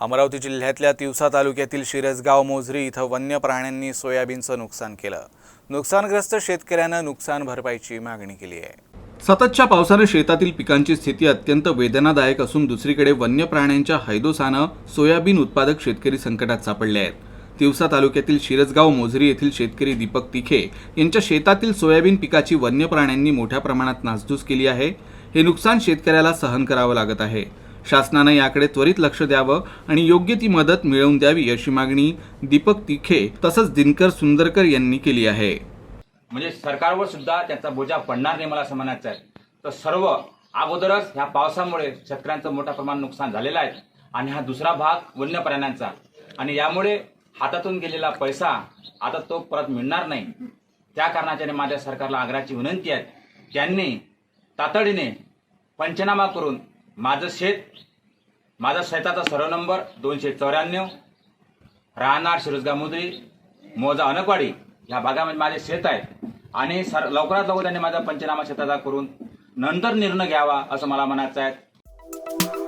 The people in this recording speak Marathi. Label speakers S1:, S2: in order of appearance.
S1: अमरावती जिल्ह्यातल्या तिवसा तालुक्यातील शिरसगाव मोझरी इथं वन्य प्राण्यांनी सोयाबीनचं नुकसान केलं. नुकसानग्रस्त शेतकऱ्यानं नुकसान भरपाईची मागणी केली आहे. सततच्या पावसाने शेतातील पिकांची स्थिती अत्यंत वेदनादायक असून दुसरीकडे वन्य प्राण्यांच्या हैदोसानं सोयाबीन उत्पादक शेतकरी संकटात सापडले आहेत. तिवसा तालुक्यातील शिरसगाव मोझरी येथील शेतकरी दीपक तिखे यांच्या शेतातील सोयाबीन पिकाची वन्य प्राण्यांनी मोठ्या प्रमाणात नासधूस केली आहे. हे नुकसान शेतकऱ्याला सहन करावं लागत आहे. शासनानं याकडे त्वरित लक्ष द्यावं आणि योग्य ती मदत मिळवून द्यावी अशी मागणी दीपक तिखे तसंच दिनकर सुंदरकर यांनी केली आहे.
S2: म्हणजे सरकारवर सुद्धा त्याचा बोजा पडणार नाही मला असं म्हणायचं आहे. तर सर्व अगोदरच ह्या पावसामुळे शेतकऱ्यांचं मोठ्या प्रमाणात नुकसान झालेलं आहे आणि हा दुसरा भाग वन्य प्राण्यांचा आणि यामुळे हातातून गेलेला पैसा आता तो परत मिळणार नाही. त्या कारणाच्याने माझ्या सरकारला आग्रहाची विनंती आहे. त्यांनी तातडीने पंचनामा करून माझं शेत माझा शेताचा सर्व नंबर दोनशे चौऱ्याण्णव राहणार शिरोजगा मुद्री मोजा अनकवाडी ह्या भागामध्ये माझे शेत आहे आणि सर लवकरात लवकर त्यांनी माझा पंचनामा शेताचा करून नंतर निर्णय घ्यावा असं मला म्हणायचं आहे.